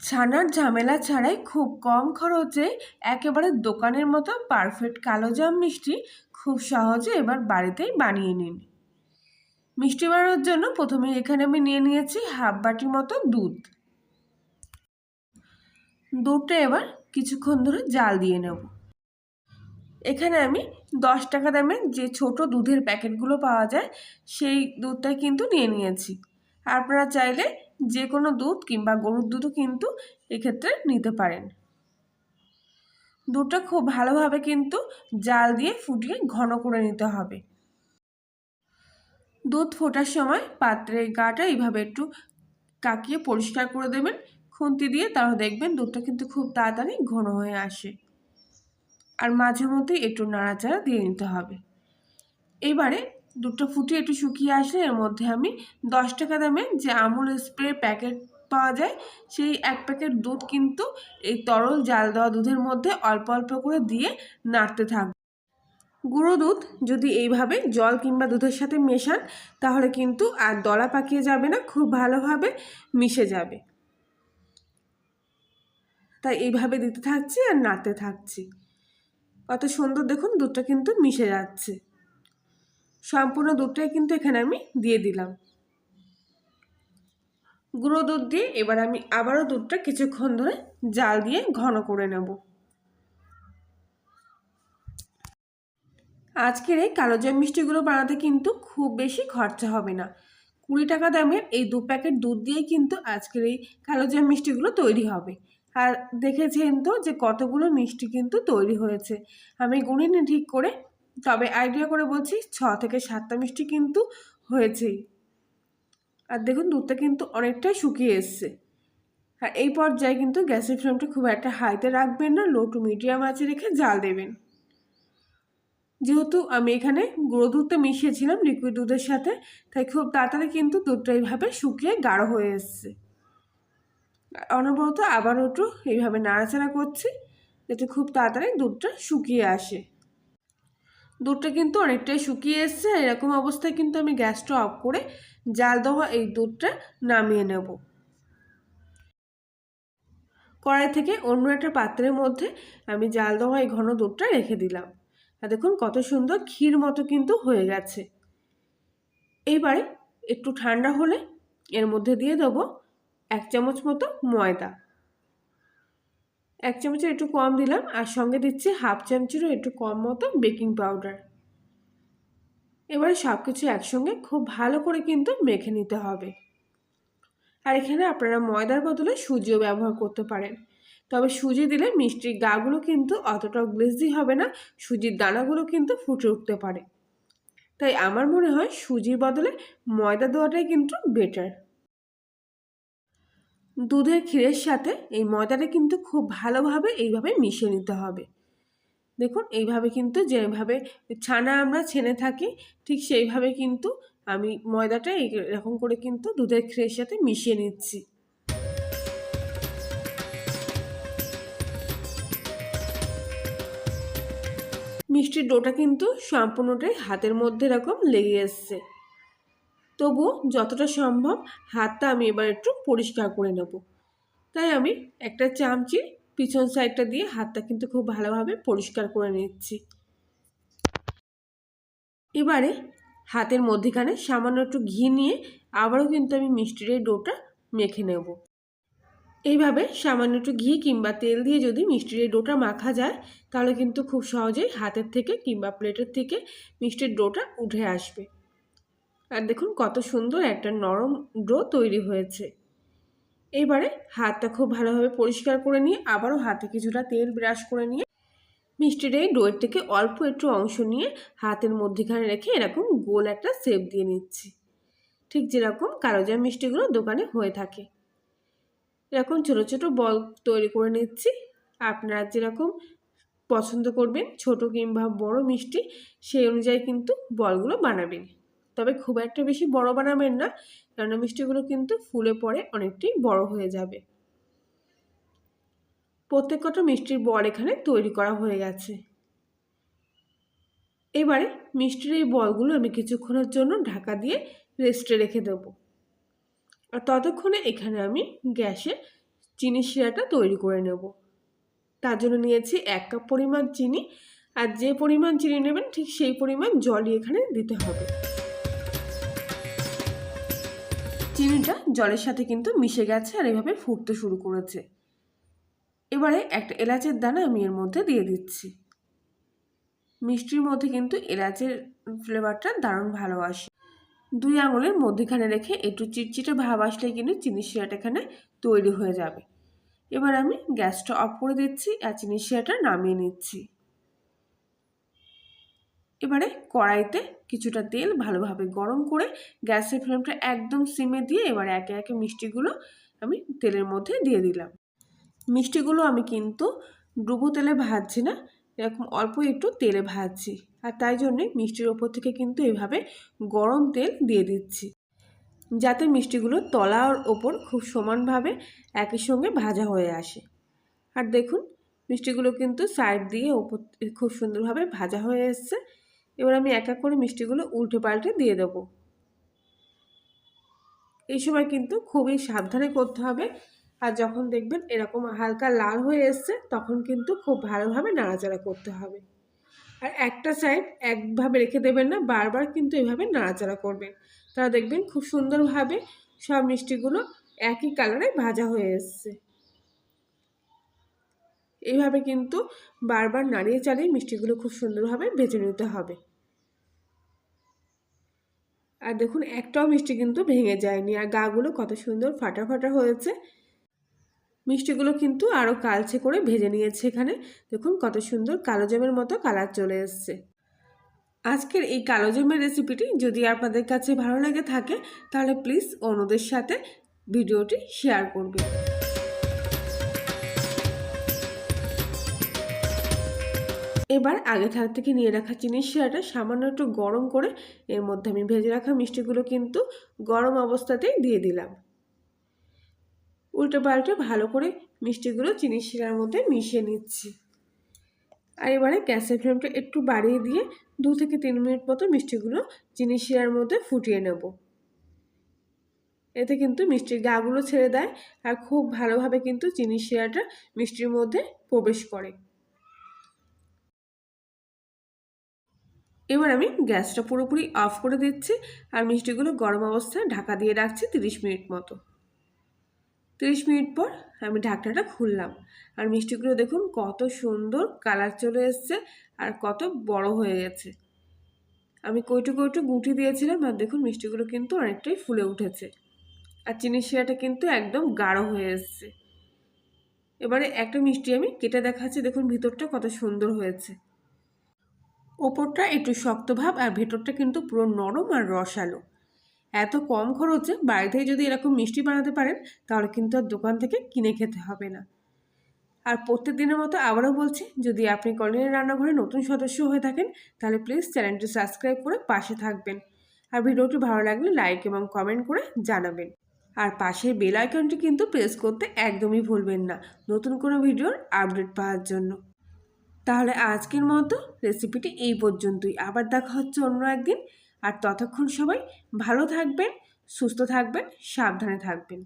ছানার ঝামেলা ছাড়াই খুব কম খরচে একেবারে দোকানের মতো পারফেক্ট কালোজাম মিষ্টি খুব সহজে এবার বাড়িতেই বানিয়ে নিন। মিষ্টি বানানোর জন্য প্রথমে এখানে আমি নিয়ে নিয়েছি হাফ বাটি মতো দুধ। দুধটা এবার কিছুক্ষণ ধরে জাল দিয়ে নেব। এখানে আমি দশ টাকা দামের যে ছোট দুধের প্যাকেটগুলো পাওয়া যায়, সেই দুধটা কিন্তু নিয়ে নিয়েছি। আপনারা চাইলে যে কোনো দুধ কিংবা গরুর দুধও কিন্তু এক্ষেত্রে নিতে পারেন। দুধটা খুব ভালোভাবে কিন্তু জাল দিয়ে ফুটিয়ে ঘন করে নিতে হবে। দুধ ফোটার সময় পাত্রের গাটা এইভাবে একটু কাকিয়ে পরিষ্কার করে দেবেন। খুন্তি দিয়ে তারা দেখবেন দুধটা কিন্তু খুব তাড়াতাড়ি ঘন হয়ে আসে। আর মাঝে মধ্যে একটু নাড়াচাড়া দিয়ে নিতে হবে। এবারে দুধটা ফুটিয়ে একটু শুকিয়ে আসলে এর মধ্যে আমি দশ টাকা দামের যে আমুল স্প্রে প্যাকেট পাওয়া যায়, সেই এক প্যাকেট দুধ কিন্তু এই তরল জাল দেওয়া দুধের মধ্যে অল্প অল্প করে দিয়ে নাড়তে থাকবে। গুঁড়ো দুধ যদি এইভাবে জল কিংবা দুধের সাথে মেশান, তাহলে কিন্তু আর দলা পাকিয়ে যাবে না, খুব ভালোভাবে মিশে যাবে। তাই এইভাবে দিতে থাকছি আর নাড়তে থাকছি। কত সুন্দর দেখুন, দুধটা কিন্তু মিশে যাচ্ছে। সম্পূর্ণ দুধটাই কিন্তু এখানে আমি দিয়ে দিলাম। গুঁড়ো দুধ দিয়ে এবার আমি আবারও দুধটা কিছুক্ষণ ধরে জাল দিয়ে ঘন করে নেব। আজকের এই কালো কালোজাম মিষ্টিগুলো বানাতে কিন্তু খুব বেশি খরচা হবে না। কুড়ি টাকা দামের এই দু প্যাকেট দুধ দিয়ে কিন্তু আজকের এই কালো কালোজাম মিষ্টিগুলো তৈরি হবে। আর দেখেছেন তো যে কতগুলো মিষ্টি কিন্তু তৈরি হয়েছে। আমি গুণিনি ঠিক করে তবে আইডিয়া করে বলছি, ছ থেকে সাতটা মিষ্টি কিন্তু হয়েছেই। আর দেখুন, দুধটা কিন্তু অনেকটাই শুকিয়ে এসছে। আর এই পর্যায়ে কিন্তু গ্যাসের ফ্লেমটা খুব একটা হাইতে রাখবেন না লো টু মিডিয়াম আঁচে রেখে জাল দেবেন। যেহেতু আমি এখানে গুঁড়ো দুধটা মিশিয়েছিলাম লিকুইড দুধের সাথে, তাই খুব তাড়াতাড়ি কিন্তু দুধটা এইভাবে শুকিয়ে গাঢ় হয়ে এসছে। অনবরত আবারও একটু এইভাবে নাড়াচাড়া করছি, যাতে খুব তাড়াতাড়ি দুধটা শুকিয়ে আসে। দুধটা কিন্তু অনেকটাই শুকিয়ে এসছে। এরকম অবস্থায় কিন্তু আমি গ্যাসটা অফ করে জাল দেওয়া এই দুধটা নামিয়ে নেব। কড়াই থেকে অন্য একটা পাত্রের মধ্যে আমি জাল দেওয়া এই ঘন দুধটা রেখে দিলাম। আর দেখুন কত সুন্দর ক্ষীর মতো কিন্তু হয়ে গেছে। এইবারে একটু ঠান্ডা হলে এর মধ্যে দিয়ে দেবো এক চামচ মতো ময়দা। এক চামচের একটু কম দিলাম, আর সঙ্গে দিচ্ছি হাফ চামচেরও একটু কম মতো বেকিং পাউডার। এবারে সব কিছু একসঙ্গে খুব ভালো করে কিন্তু মেখে নিতে হবে। আর এখানে আপনারা ময়দার বদলে সুজিও ব্যবহার করতে পারেন। তবে সুজি দিলে মিষ্টির গাগুলো কিন্তু অতটাও গ্লেজি হবে না, সুজির দানাগুলো কিন্তু ফুটে উঠতে পারে। তাই আমার মনে হয় সুজির বদলে ময়দা দেওয়াটাই কিন্তু বেটার দুধের ক্ষীরের সাথে এই ময়দাটা কিন্তু খুব ভালোভাবে এইভাবে মিশিয়ে নিতে হবে। দেখুন, এইভাবে কিন্তু যেভাবে ছানা আমরা ছেনে থাকি, ঠিক সেইভাবে কিন্তু আমি ময়দাটা এরকম করে কিন্তু দুধের ক্ষীরের সাথে মিশিয়ে নিচ্ছি। মিষ্টির ডোটা কিন্তু সম্পূর্ণটাই হাতের মধ্যে এরকম লেগে এসছে। তবুও যতটা সম্ভব হাতটা আমি এবার একটু পরিষ্কার করে নেব। তাই আমি একটা চামচি পিছন সাইডটা দিয়ে হাতটা কিন্তু খুব ভালোভাবে পরিষ্কার করে নিচ্ছি। এবারে হাতের মধ্যেখানে সামান্য একটু ঘি নিয়ে আবারও কিন্তু আমি মিষ্টির এই ডোটা মেখে নেব। এইভাবে সামান্য একটু ঘি কিংবা তেল দিয়ে যদি মিষ্টির এই ডোটা মাখা যায়, তাহলে কিন্তু খুব সহজেই হাতের থেকে কিংবা প্লেটের থেকে মিষ্টির ডোটা উঠে আসবে। আর দেখুন কত সুন্দর একটা নরম ডো তৈরি হয়েছে। এবারে হাতটা খুব ভালোভাবে পরিষ্কার করে নিয়ে, আবারও হাতে কিছুটা তেল ব্রাশ করে নিয়ে মিষ্টির এই ডোয়ের থেকে অল্প একটু অংশ নিয়ে হাতের মধ্যেখানে রেখে এরকম গোল একটা শেপ দিয়ে নিচ্ছি। ঠিক যেরকম কালোজাম মিষ্টিগুলো দোকানে হয়ে থাকে। এরকম ছোট ছোট বল তৈরি করে নিচ্ছি। আপনারা যেরকম পছন্দ করবেন, ছোট কিংবা বড় মিষ্টি, সেই অনুযায়ী কিন্তু বলগুলো বানাবেন। তবে খুব একটা বেশি বড় বানাবেন না, কেননা মিষ্টিগুলো কিন্তু ফুলে পরে অনেকটাই বড় হয়ে যাবে। প্রত্যেক কটা মিষ্টির বল এখানে তৈরি করা হয়ে গেছে। এবারে মিষ্টির এই বলগুলো আমি কিছুক্ষণের জন্য ঢাকা দিয়ে রেস্টে রেখে দেব। আর ততক্ষণে এখানে আমি গ্যাসে চিনি শিরাটা তৈরি করে নেব। তার জন্য নিয়েছি এক কাপ পরিমাণ চিনি, আর যে পরিমাণ চিনি নেবেন ঠিক সেই পরিমাণ জলই এখানে দিতে হবে। চিনিটা জলের সাথে কিন্তু মিশে গেছে আর এভাবে ফুটতে শুরু করেছে। এবারে একটা এলাচের দানা আমি এর মধ্যে দিয়ে দিচ্ছি। মিষ্টির মধ্যে কিন্তু এলাচের ফ্লেভারটা দারুণ ভালো আসে। দুই আঙুলের মধ্যেখানে রেখে একটু চিটচিটে ভাব আসলে কিন্তু চিনি শিরাটা এখানে তৈরি হয়ে যাবে। এবার আমি গ্যাসটা অফ করে দিচ্ছি আর চিনি শিরাটা নামিয়ে নিচ্ছি। এবারে কড়াইতে কিছুটা তেল ভালোভাবে গরম করে গ্যাসের ফ্লেমটা একদম সিমে দিয়ে এবারে একে একে মিষ্টিগুলো আমি তেলের মধ্যে দিয়ে দিলাম। মিষ্টিগুলো আমি কিন্তু ডুবো তেলে ভাজছি না, এরকম অল্প একটু তেলে ভাজছি। আর তাই জন্যে মিষ্টির ওপর থেকে কিন্তু এভাবে গরম তেল দিয়ে দিচ্ছি। যাতে মিষ্টিগুলো তলার ওপর খুব সমানভাবে একই সঙ্গে ভাজা হয়ে আসে। আর দেখুন, মিষ্টিগুলো কিন্তু সাইড দিয়ে ওপর, খুব সুন্দরভাবে ভাজা হয়ে এসছে। এবার আমি এক এক করে মিষ্টিগুলো উল্টে পাল্টে দিয়ে দেবো। এই সময় কিন্তু খুবই সাবধানে করতে হবে। আর যখন দেখবেন এরকম হালকা লাল হয়ে এসছে, তখন কিন্তু খুব ভালোভাবে নাড়াচাড়া করতে হবে। আর একটা সাইড একভাবে রেখে দেবেন না, বারবার কিন্তু এভাবে নাড়াচাড়া করবেন। তারা দেখবেন খুব সুন্দরভাবে সব মিষ্টিগুলো একই কালারে ভাজা হয়ে এসছে। এইভাবে কিন্তু বারবার নাড়িয়ে চালিয়ে মিষ্টিগুলো খুব সুন্দরভাবে ভেজে নিতে হবে। আর দেখুন, একটাও মিষ্টি কিন্তু ভেঙে যায়নি আর গাগুলো কত সুন্দর ফাটা ফাটা হয়েছে। মিষ্টিগুলো কিন্তু আরও কালচে করে ভেজে নিয়েছে এখানে। দেখুন, কত সুন্দর কালো জামের মতো কালার চলে এসছে। আজকের এই কালো জামের রেসিপিটি যদি আপনাদের কাছে ভালো লেগে থাকে, তাহলে প্লিজ অন্যদের সাথে ভিডিওটি শেয়ার করবেন। এবার আগে থাক থেকে নিয়ে রাখা চিনির শিরাটা সামান্য একটু গরম করে এর মধ্যে আমি ভেজে রাখা মিষ্টিগুলো কিন্তু গরম অবস্থাতেই দিয়ে দিলাম। উল্টো পাল্টে ভালো করে মিষ্টিগুলো চিনির শিরার মধ্যে মিশিয়ে নিচ্ছি। আর এবারে গ্যাসের ফ্লেমটা একটু বাড়িয়ে দিয়ে দু থেকে তিন মিনিট মতো মিষ্টিগুলো চিনির শিরার মধ্যে ফুটিয়ে নেব। এতে কিন্তু মিষ্টির গাগুলো ছেড়ে দেয় আর খুব ভালোভাবে কিন্তু চিনির শিরাটা মিষ্টির মধ্যে প্রবেশ করে। এবার আমি গ্যাসটা পুরোপুরি অফ করে দিচ্ছি আর মিষ্টিগুলো গরম অবস্থায় ঢাকা দিয়ে রাখছি তিরিশ মিনিট মতো। তিরিশ মিনিট পর আমি ঢাকনাটা খুললাম আর মিষ্টিগুলো দেখুন কত সুন্দর কালার চলে এসছে আর কত বড় হয়ে গেছে। আমি কইটু কইটু গুটি দিয়েছিলাম আর দেখুন মিষ্টিগুলো কিন্তু অনেকটাই ফুলে উঠেছে আর চিনি শিরাটা কিন্তু একদম গাঢ় হয়ে এসছে। এবারে একটা মিষ্টি আমি কেটে দেখাচ্ছি, দেখুন ভিতরটা কত সুন্দর হয়েছে। ওপরটা একটু শক্ত ভাব আর ভেতরটা কিন্তু পুরো নরম আর রসালো। এত কম খরচে বাড়িতেই যদি এরকম মিষ্টি বানাতে পারেন, তাহলে কিন্তু আর দোকান থেকে কিনে খেতে হবে না। আর প্রত্যেক দিনের মতো আবারও বলছি, যদি আপনি কলিনের রান্নাঘরে নতুন সদস্য হয়ে থাকেন, তাহলে প্লিজ চ্যানেলটি সাবস্ক্রাইব করে পাশে থাকবেন। আর ভিডিওটি ভালো লাগলে লাইক এবং কমেন্ট করে জানাবেন। আর পাশের বেল আইকনটি কিন্তু প্রেস করতে একদমই ভুলবেন না। নতুন কোনো ভিডিওর আপডেট পাওয়ার জন্য। তাহলে আজকের মতো রেসিপিটি এই পর্যন্তই। আবার দেখা হচ্ছে অন্য একদিন। আর ততক্ষণ সবাই ভালো থাকবেন, সুস্থ থাকবেন, সাবধানে থাকবেন।